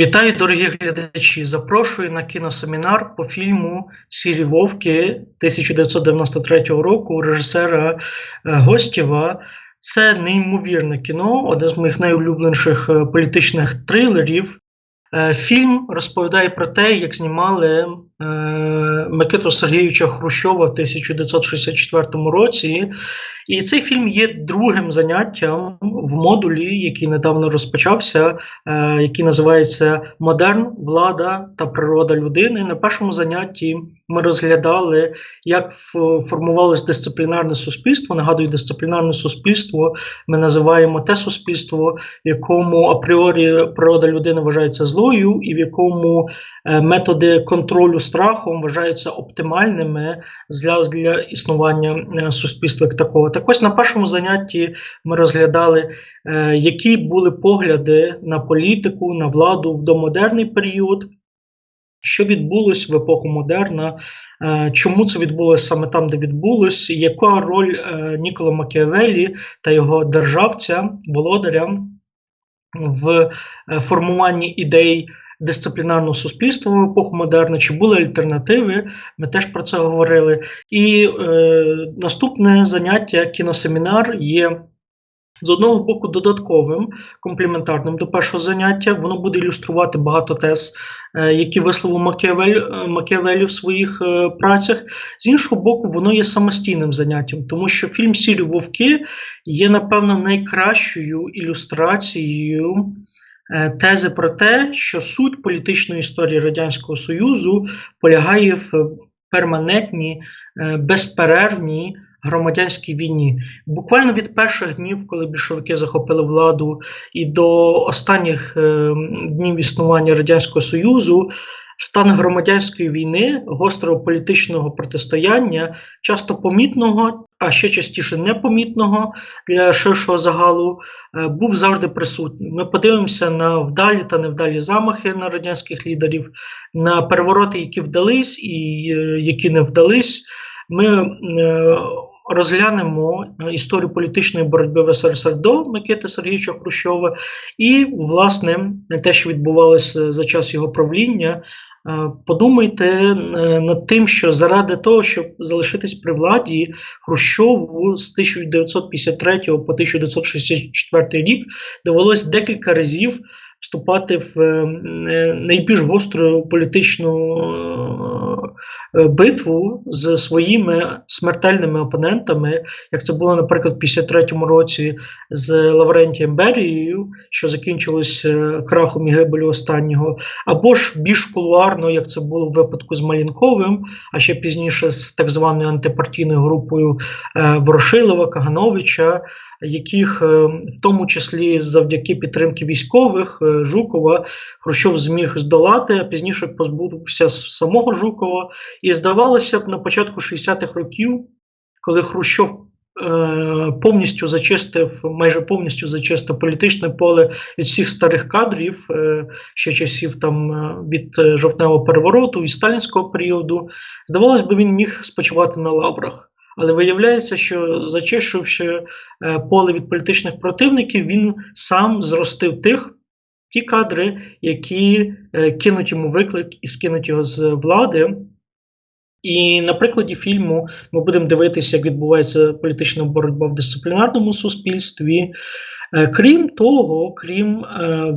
Вітаю, дорогі глядачі! Запрошую на кіносемінар по фільму Сірі Вовки 1993 року режисера е, Гостєва. Це неймовірне кіно, одне з моїх найулюбленіших е, політичних трилерів. Е, Фільм розповідає про те, як знімали Микиту Сергійовича Хрущова в 1964 році. І цей фільм є другим заняттям в модулі, який недавно розпочався, е, який називається Модерн, влада та природа людини. На першому занятті ми розглядали, як формувалось дисциплінарне суспільство. Нагадую, дисциплінарне суспільство ми називаємо те суспільство, в якому апріорі природа людини вважається злою, і в якому е, методи контролю страхом вважаються оптимальними для, для існування е, суспільства як такого. Так ось на першому занятті ми розглядали, е, які були погляди на політику, на владу в домодерний період. Що відбулось в епоху модерна, е, чому це відбулося саме там, де відбулось, яка роль е, Нікола Макіавеллі та його державця, володаря в формуванні ідей дисциплінарного суспільства в епоху модерна, чи були альтернативи, ми теж про це говорили. І е, наступне заняття, кіносемінар, є з одного боку додатковим, комплементарним до першого заняття. Воно буде ілюструвати багато тез, е, які висловив Макіавель, е, Макіавелі в своїх е, працях. З іншого боку, воно є самостійним заняттям, тому що фільм Сірі Вовки є, напевно, найкращою ілюстрацією тези про те, що суть політичної історії Радянського Союзу полягає в перманентній, е, безперервній громадянській війні. Буквально від перших днів, коли більшовики захопили владу, і до останніх е, днів існування Радянського Союзу. Стан громадянської війни, гострого політичного протистояння, часто помітного, а ще частіше непомітного для ширшого загалу, е, був завжди присутній. Ми подивимося на вдалі та невдалі замахи на радянських лідерів, на перевороти, які вдались і е, які не вдались. Ми е, розглянемо е, історію політичної боротьби в СРСР до Микити Сергійовича Хрущова і, власне, те, що відбувалося за час його правління. Е, Подумайте е, над тим, що заради того, щоб залишитись при владі, Хрущову з 1953 по 1964 рік довелось декілька разів вступати в е, е, найбільш гостру політичну е, е, битву з своїми смертельними опонентами, як це було, наприклад, в 53-му році з Лаврентієм Берією, що закінчилось е, крахом і гибелю останнього, або ж більш кулуарно, як це було в випадку з Малінковим, а ще пізніше з так званою антипартійною групою е, Ворошилова, Кагановича, яких е, в тому числі завдяки підтримки військових е, Жукова Хрущов зміг здолати, а пізніше позбувся самого Жукова. І здавалося б, на початку 60-х років, коли Хрущов е, повністю зачистив, майже повністю зачистив політичне поле від всіх старих кадрів, ще часів там від жовтневого перевороту і сталінського періоду, здавалось би, він міг спочивати на лаврах. Але виявляється, що зачищувши е, поле від політичних противників, він сам зростив тих ті кадри, які е, кинуть йому виклик і скинуть його з влади. І на прикладі фільму ми будемо дивитися, як відбувається політична боротьба в дисциплінарному суспільстві. Е, Крім того, крім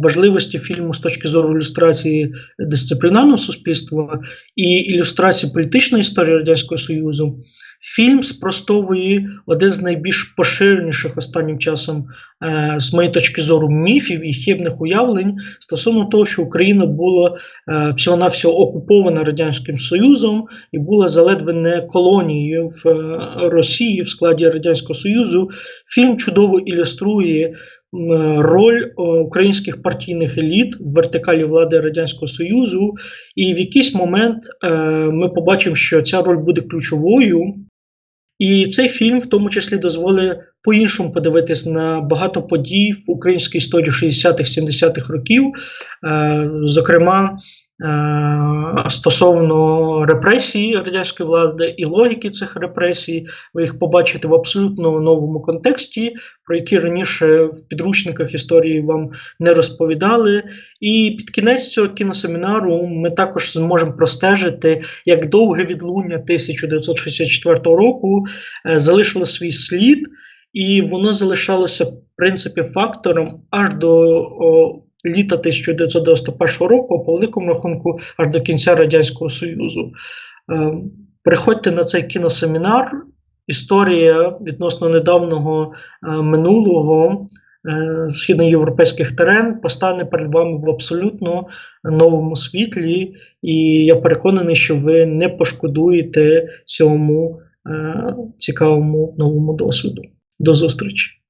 важливості фільму з точки зору ілюстрації дисциплінарного суспільства і ілюстрації політичної історії Радянського Союзу, фільм спростовує один з найбільш поширеніших останнім часом, е, з моєї точки зору, міфів і хибних уявлень стосовно того, що Україна була е, всього-навсього окупована Радянським Союзом і була заледве не колонією в е, Росії в складі Радянського Союзу. Фільм чудово ілюструє роль е, українських партійних еліт в вертикалі влади Радянського Союзу, і в якийсь момент ми побачимо, що ця роль буде ключовою. І цей фільм в тому числі дозволить по-іншому подивитись на багато подій в українській історії 60-х, 70-х років. Е, Зокрема, стосовно репресій радянської влади і логіки цих репресій. Ви їх побачите в абсолютно новому контексті, про які раніше в підручниках історії вам не розповідали. І під кінець цього кіносемінару ми також зможемо простежити, як довге відлуння 1964 року е, залишило свій слід, і воно залишалося в принципі фактором аж до літа 1991 року, по великому рахунку, аж до кінця Радянського Союзу. Е, Приходьте на цей кіносемінар. Історія відносно недавнього е, минулого е, східноєвропейських терен постане перед вами в абсолютно новому світлі, і я переконаний, що ви не пошкодуєте цьому цікавому новому досвіду. До зустрічі!